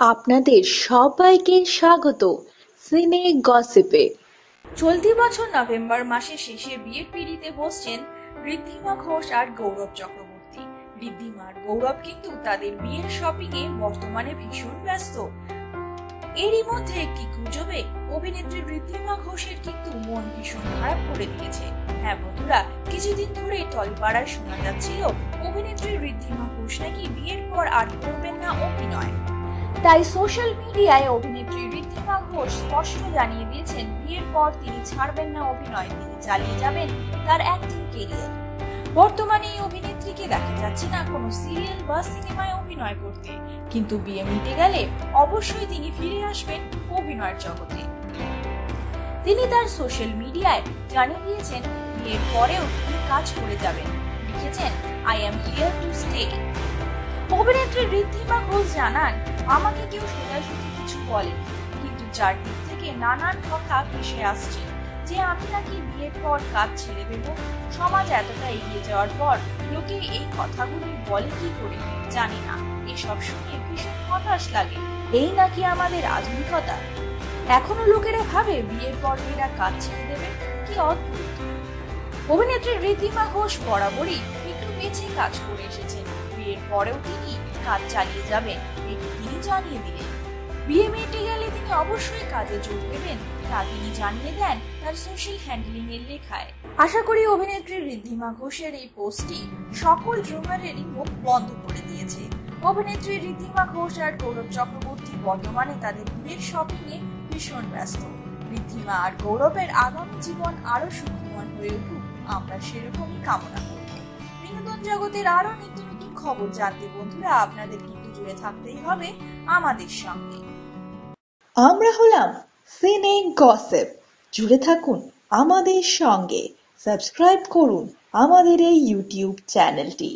আপনাদের সবাইকে স্বাগত সিনে গসিপে। চলতি বছর নভেম্বর মাসের শেষে বিয়ের পিড়িতে বসছেন ঋদ্ধিমা ঘোষ আর গৌরব চক্রবর্তী। ঋদ্ধিমা আর গৌরব কিন্তু তাদের বিয়ের শপিং এ বর্তমানে ভীষণ ব্যস্ত। এরই মধ্যে একটি গুজবে অভিনেত্রী ঋদ্ধিমা ঘোষের কিন্তু মন ভীষণ খারাপ করে দিয়েছে। হ্যাঁ বন্ধুরা, কিছুদিন ধরে টলপাড়ায় শোনা যাচ্ছিল, অভিনেত্রী ঋদ্ধিমা ঘোষ নাকি বিয়ের পর আর করবেন না অভিনয়। তাই সোশ্যাল মিডিয়ায় অভিনেত্রী ঋদ্ধিমা ঘোষ স্পষ্ট জানিয়ে দিয়েছেন, বিয়ের পর তিনি ছাড়বেন না অভিনয়, তিনি চালিয়ে যাবেন তার অ্যাক্টিং কেরিয়ার বর্তমানে এই অভিনেত্রীকে দেখা যাচ্ছে না কোনো সিরিয়াল বা সিনেমায় অভিনয় করতে। কিন্তু বিয়ে মিটে গেলে অবশ্যই তিনি ফিরে আসবেন অভিনয়ের জগতে। তিনি তার সোশ্যাল মিডিয়ায় জানিয়ে দিয়েছেন, বিয়ের পরেও তিনি কাজ করে যাবেন। লিখেছেন I am here to stay অভিনেত্রী ঋদ্ধিমা ঘোষ জানান আমাকে কেউ সোজাসুজি কিছু বলে কিন্তু চারদিক থেকে নানান কথা ভেসে আসছে যে আমি নাকি বিয়ের পর কাজ ছেড়ে দেব, সমাজ এতটা এগিয়ে যাওয়ার পর লোকে এই কথাগুলি বলে কি করে জানি না। এসব শুনে ভীষণ হতাশ লাগে। এই নাকি আমাদের আধুনিকতা? এখনও লোকেরা ভাবে বিয়ের পর মেয়েরা কাজ ছেড়ে দেবে? কি অদ্ভুত! অভিনেত্রী রীতিমা ঘোষ বরাবরই একটু বেছে কাজ করে বিয়ের পরেও তিনি কাজ চালিয়ে যাবেন এটি তিনি জানিয়ে দিলেন। বিয়ে মেটে গেলে তিনি অবশ্যই কাজে যোগ দেবেন, তা তিনি জানিয়ে দেন তার সোশ্যাল হ্যান্ডলিং এর লেখায়। আশা করি অভিনেত্রী ঋদ্ধিমা ঘোষের এই পোস্টটি সকল রুমারেরই মুখ বন্ধ করে দিয়েছে। অভিনেত্রী ঋদ্ধিমা ঘোষ আর গৌরব চক্রবর্তী বর্তমানে তাদের বিয়ের শপিং এ ভীষণ ব্যস্ত। ঋদ্ধিমা আর গৌরবের আগামী জীবন আরও সুখময় হয়ে উঠুক, আমরা সেরকমই কামনা করব বিনোদন জগতের আরও নিত্য খবর জানতে বন্ধুরা, আপনাদের কিন্তু জুড়ে থাকতেই হবে আমাদের সঙ্গে। আমরা হলাম সিনে গসেপ জুড়ে থাকুন আমাদের সঙ্গে। সাবস্ক্রাইব করুন আমাদের এই ইউটিউব চ্যানেলটি